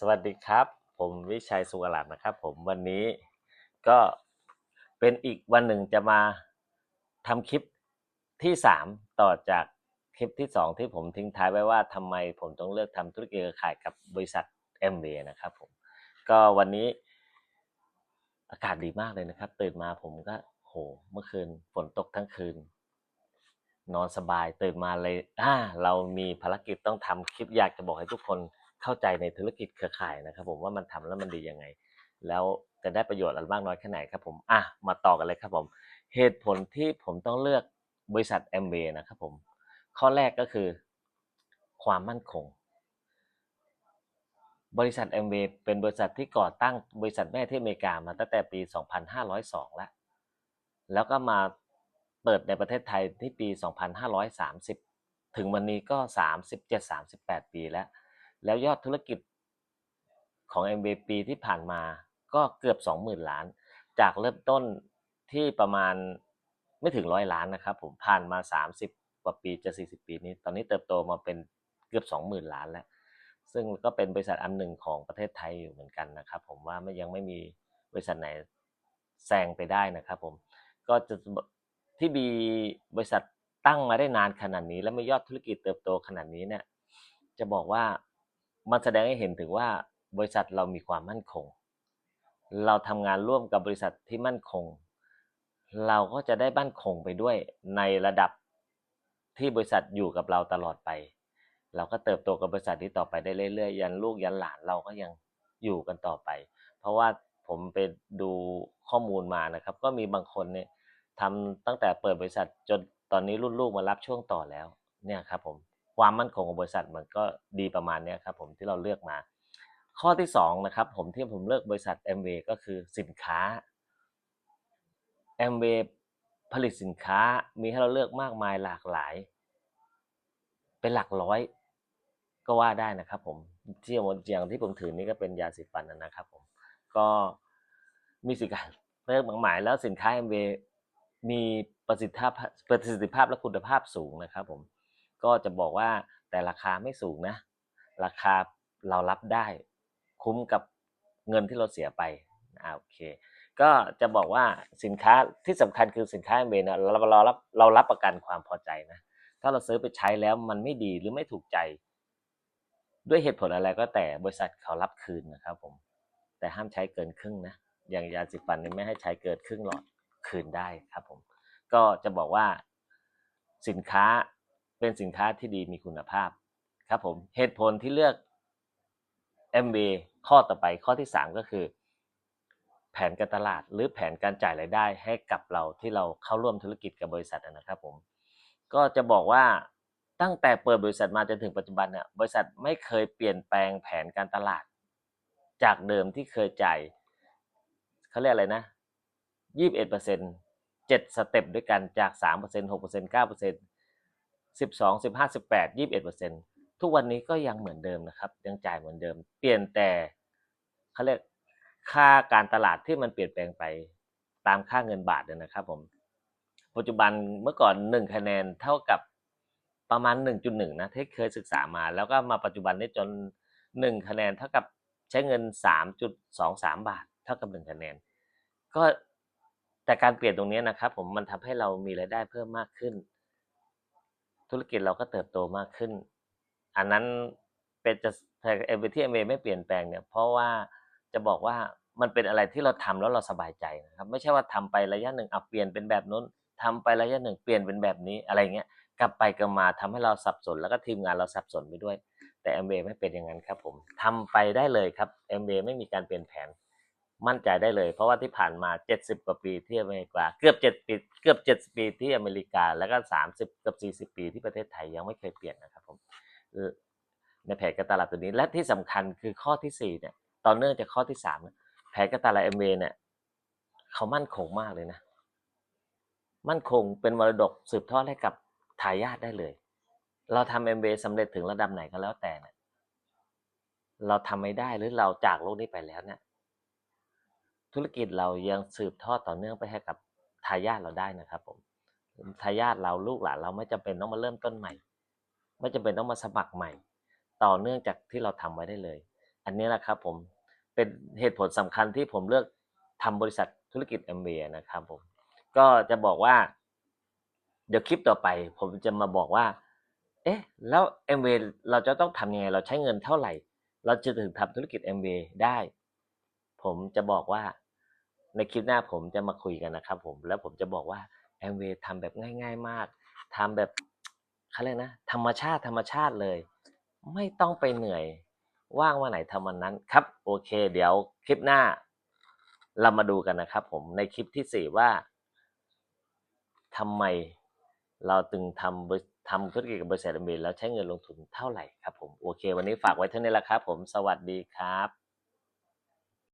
สวัสดีครับ ผมวิชัยสุวรรณนะครับ ผมวันนี้ก็เป็นอีกวันหนึ่งจะมาทำคลิปที่สามต่อจากคลิปที่สองที่ผมทิ้งท้ายไว้ว่าทำไมผมต้องเลือกทำธุรกิจเครือข่ายกับบริษัท m อ a นะครับผมก็วันนี้อากาศดีมากเลยนะครับ ตื่นมาผมก็โหเมื่อคืนฝนตกทั้งคืน นอนสบายตื่นมาเลยอ่าเรามีภารกิจต้องทำคลิปอยากจะบอกให้ทุกคน เข้าใจในธุรกิจเครือข่ายนะครับ ผมว่ามันทำแล้วมันดียังไง แล้วจะได้ประโยชน์อะไรมากน้อยแค่ไหนครับผมอะมาต่อกันเลยครับผม เหตุผลที่ผมต้องเลือกบริษัท m อ a นะครับผมข้อแรกก็คือ ความมั่นคง บริษัท m อ a เป็นบริษัทที่ก่อตั้งบริษัทแม่ที่อเมริกามาตั้งแต่ปี 2502 แล้ว แล้วก็มาเปิดในประเทศไทยที่ปี 2530 ถึงวันนี้ก็ 37-38 ปีแล้ว แล้วยอดธุรกิจของ m อ a ปีที่ผ่านมาก็เกือบ 20,000 ล้าน จากเริ่มต้นที่ประมาณไม่ถึงร้อยล้านนะครับผมผ่านมา 30 กว่าปีจะ 40 ปีนี้ ตอนนี้เติบโตมาเป็นเกือบ 20,000 ล้านแล้ว ซึ่งก็เป็นบริษัทอันหนึ่งของประเทศไทยอยู่เหมือนกันนะครับผมว่าไม่ยังไม่มีบริษัทไหนแซงไปได้นะครับผมก็จะที่มีบริษัทตั้งมาได้นานขนาดนี้ และไม่ยอดธุรกิจเติบโตขนาดนี้เนี่ยจะบอกว่า มันแสดงให้เห็นถึงว่าบริษัทเรามีความมั่นคง เราทำงานร่วมกับบริษัทที่มั่นคง เราก็จะได้มั่นคงไปด้วยในระดับที่บริษัทอยู่กับเราตลอดไป เราก็เติบโตกับบริษัทนี้ต่อไปได้เรื่อยๆ ยันลูกยันหลานเราก็ยังอยู่กันต่อไป เพราะว่าผมไปดูข้อมูลมานะครับ ก็มีบางคนเนี่ยทำตั้งแต่เปิดบริษัทจนตอนนี้รุ่นลูกมารับช่วงต่อแล้วเนี่ยครับผม ความมั่นคงของบริษัทมันก็ดีประมาณนี้ครับผมที่เราเลือกมา ข้อที่สองนะครับผมที่ผมเลือกบริษัท m อ a ก็คือสินค้า m อ a ผลิตสินค้ามีให้เราเลือกมากมายหลากหลาย เป็นหลักร้อยก็ว่าได้นะครับผมที่อย่างที่ผมถือนี่ก็เป็นยาสีฟันนะครับผมก็มีสินค้าเลือกมากมายแล้วสินค้า m อ a มีประสิทธิภาพประสิทธิภาพและคุณภาพสูงนะครับผม ก็จะบอกว่าแต่ราคาไม่สูงนะ ราคาเรารับได้ คุ้มกับเงินที่เราเสียไปอ่าโอเคก็จะบอกว่าสินค้าที่สำคัญคือสินค้าเมนเราเรารับเรารับประกันความพอใจนะ ถ้าเราซื้อไปใช้แล้วมันไม่ดีหรือไม่ถูกใจ ด้วยเหตุผลอะไรก็แต่บริษัทเขารับคืนนะครับผม แต่ห้ามใช้เกินครึ่งนะ อย่างยาสีฟันนี่ไม่ให้ใช้เกินครึ่งหลอดคืนได้ครับผม ก็จะบอกว่าสินค้า เป็นสินค้าที่ดีมีคุณภาพครับผมเหตุผลที่เลือก MB ข้อต่อไปข้อที่ 3 ก็คือ แผนการตลาดหรือแผนการจ่ายรายได้ให้กับเราที่เราเข้าร่วมธุรกิจกับบริษัทนะครับผมก็จะบอกว่าตั้งแต่เปิดบริษัทมาจนถึงปัจจุบันเนี่ยบริษัทไม่เคยเปลี่ยนแปลงแผนการตลาด จากเดิมที่เคยจ่ายเขาเรียกอะไรนะยี่สิบเอ็ดเปอร์เซ็นเจ็ดสเต็ปด้วยกันจากสาม เปอร์เซ็นหกเปอร์เซ็นเก้าเปอร์เซ็นสิบสองสิบห้าสิบแปดยี่สิบเอ็ดเปอร์เซ็นทุกวันนี้ก็ยังเหมือนเดิมนะครับ ยังจ่ายเหมือนเดิม เปลี่ยนแต่เขาเรียกค่าการตลาดที่มันเปลี่ยนแปลงไปตามค่าเงินบาทนะครับผมปัจจุบันเมื่อก่อนหนึ่งคะแนนเท่ากับประมาณ 1.1 นะที่เคยศึกษามา แล้วก็มาปัจจุบันนี้จน 1 คะแนนเท่ากับใช้เงิน 3.23 บาท เท่ากับ 1 คะแนน ก็แต่การเปลี่ยนตรงนี้นะครับผมมันทำให้เรามีรายได้เพิ่มมากขึ้น ธุรกิจเราก็เติบโตมากขึ้น อันนั้นเป็นจะเอเวที่เอเมไม่เปลี่ยนแปลงเนี่ยเพราะว่าจะบอกว่ามันเป็นอะไรที่เราทำแล้วเราสบายใจนะครับ ไม่ใช่ว่าทำไประยะหนึ่งอะเปลี่ยนเป็นแบบนู้นทำไประยะหนึ่งเปลี่ยนเป็นแบบนี้อะไรเงี้ยกลับไปกลับมาทำให้เราสับสน แล้วก็ทีมงานเราสับสนไปด้วย แต่เอ็มไม่เป็นอย่างนั้นครับผมทำไปได้เลยครับเอ็มไม่มีการเปลี่ยนแผน มั่นใจได้เลย เพราะว่าที่ผ่านมา 70 กว่าปีที่อเมริกาเกือบ7ปีเกือบ70 ปีที่อเมริกา แล้วก็ 30เกือบ40 ปีที่ประเทศไทยยังไม่เคยเปลี่ยนนะครับผมในแผนการตลาดตัวนี้และที่สำคัญคือข้อที่4เนี่ยต่อเนื่องจากข้อที่3แผนการตลาดเอ็มเนี่ยเขามั่นคงมากเลยนะ มั่นคงเป็นมรดกสืบทอดให้กับทายาทได้เลย เราทำเอ็มสำเร็จถึงระดับไหนก็แล้วแต่เนี่ยเราทำไม่ได้หรือเราจากโลกนี้ไปแล้วเนี่ย ธุรกิจเรายังสืบทอดต่อเนื่องไปให้กับทายาทเราได้นะครับผมทายาทเราลูกหลานเราไม่จำเป็นต้องมาเริ่มต้นใหม่ ไม่จำเป็นต้องมาสมัครใหม่ ต่อเนื่องจากที่เราทำไว้ได้เลย อันนี้แหละครับผมเป็นเหตุผลสำคัญที่ผมเลือกทำบริษัทธุรกิจ MBA นะครับผมก็จะบอกว่า เดี๋ยวคลิปต่อไป ผมจะมาบอกว่า เอ๊ะ แล้ว MBA เราจะต้องทำยังไงเราใช้เงินเท่าไหร่ เราจะถึงทำธุรกิจ MBA ได้ ผมจะบอกว่าในคลิปหน้าผมจะมาคุยกันนะครับผมแล้วผมจะบอกว่า MBA ทำแบบง่าย ๆ มากทำแบบเขาเรียกนะธรรมชาติธรรมชาติเลย ไม่ต้องไปเหนื่อย ว่างวันไหนทำวันนั้นครับ โอเค เดี๋ยวคลิปหน้า เรามาดูกันนะครับ ผมในคลิปที่สี่ว่าทำไมเราจึงทำทำธุรกิจกับบริษัทอ็มบีแล้วใช้เงินลงทุนเท่าไหร่ครับผมโอเค วันนี้ฝากไว้เท่านี้แหละครับ ผมสวัสดีครับ